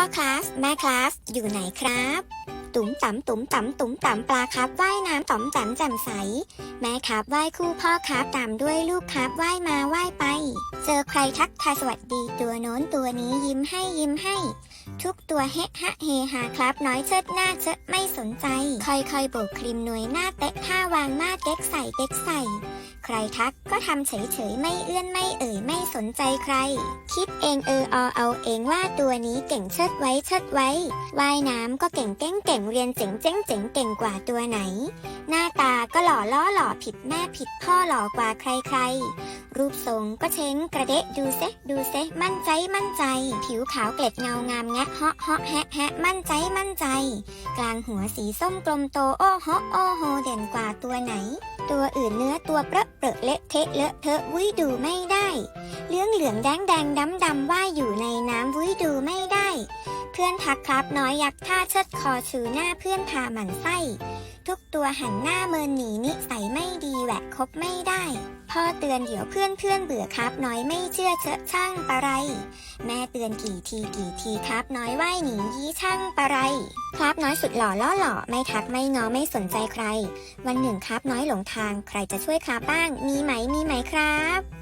พ่อคลาส แม่คลาส อยู่ไหนครับ ตุ๋มต่ำตุ๋มต่ำตุ๋มต่ำปลาครับว่ายน้ำต่อมแต้มแจ่มใส แม่ครับว่ายคู่พ่อครับตามด้วยลูกครับว่ายมาว่ายไป เจอใครทักทายสวัสดีตัวโน้นตัวนี้ยิ้มให้ยิ้มให้ ทุกตัวเฮฮะเฮฮาครับ น้อยเชิดหน้าเชดไม่สนใจ ค่อยๆโบกครีมหน่วยหน้าเตะท่าวางมาดเก๊กใส่เก๊กใส่ ใครทักก็ทำเฉยๆไม่เอื้อนไม่เอ่ยไม่สนใจใคร คิดเองเอออเอาเองว่าตัวนี้เก่งเชิดไว้เชิดไว้ว่ายน้ำก็เก่งเก้งเก่งเรียนเจ๋งเจ๋งเจ๋งเก่งกว่าตัวไหน หน้าตาก็หล่อล้อหล่อผิดแม่ผิดพ่อหล่อกว่าใครๆรูปทรงก็เช้งกระเดะดูเซดูเซมั่นใจมั่นใจ ผิวขาวเกล็ดเงางามแงะเหาะเหาะแฮะแฮะมั่นใจมั่นใจ กลางหัวสีส้มกลมโตโอ้โหโอ้โหเด่นกว่าตัวไหน ตัวอื่นเนื้อตัวเปรอะเปรอะเละเทะเลอะเทอะวุ้ยดูไม่ได้ เหลืองเหลืองแดงแดงดำดำว่ายอยู่ในน้ำวุ้ยดู พื่อนทักครับน้อยยักท่าเชิดคอชูหน้าเพื่อนพาหมันไส้ ทุกตัวหันหน้าเมินหนีนิสัยไม่ดีแหวะคบไม่ได้พ่อเตือนเดี๋ยวเพื่อนเพื่อนเบื่อครับน้อยไม่เชื่อเชอะช่างปะไร แม่เตือนกี่ทีกี่ทีครับน้อยว่ายหนียี่ช่างปะไร ครับน้อยสุดหล่อล่อหล่อไม่ทักไม่งอไม่สนใจใคร วันหนึ่งครับน้อยหลงทางใครจะช่วยครับบ้าง มีไหมมีไหมครับ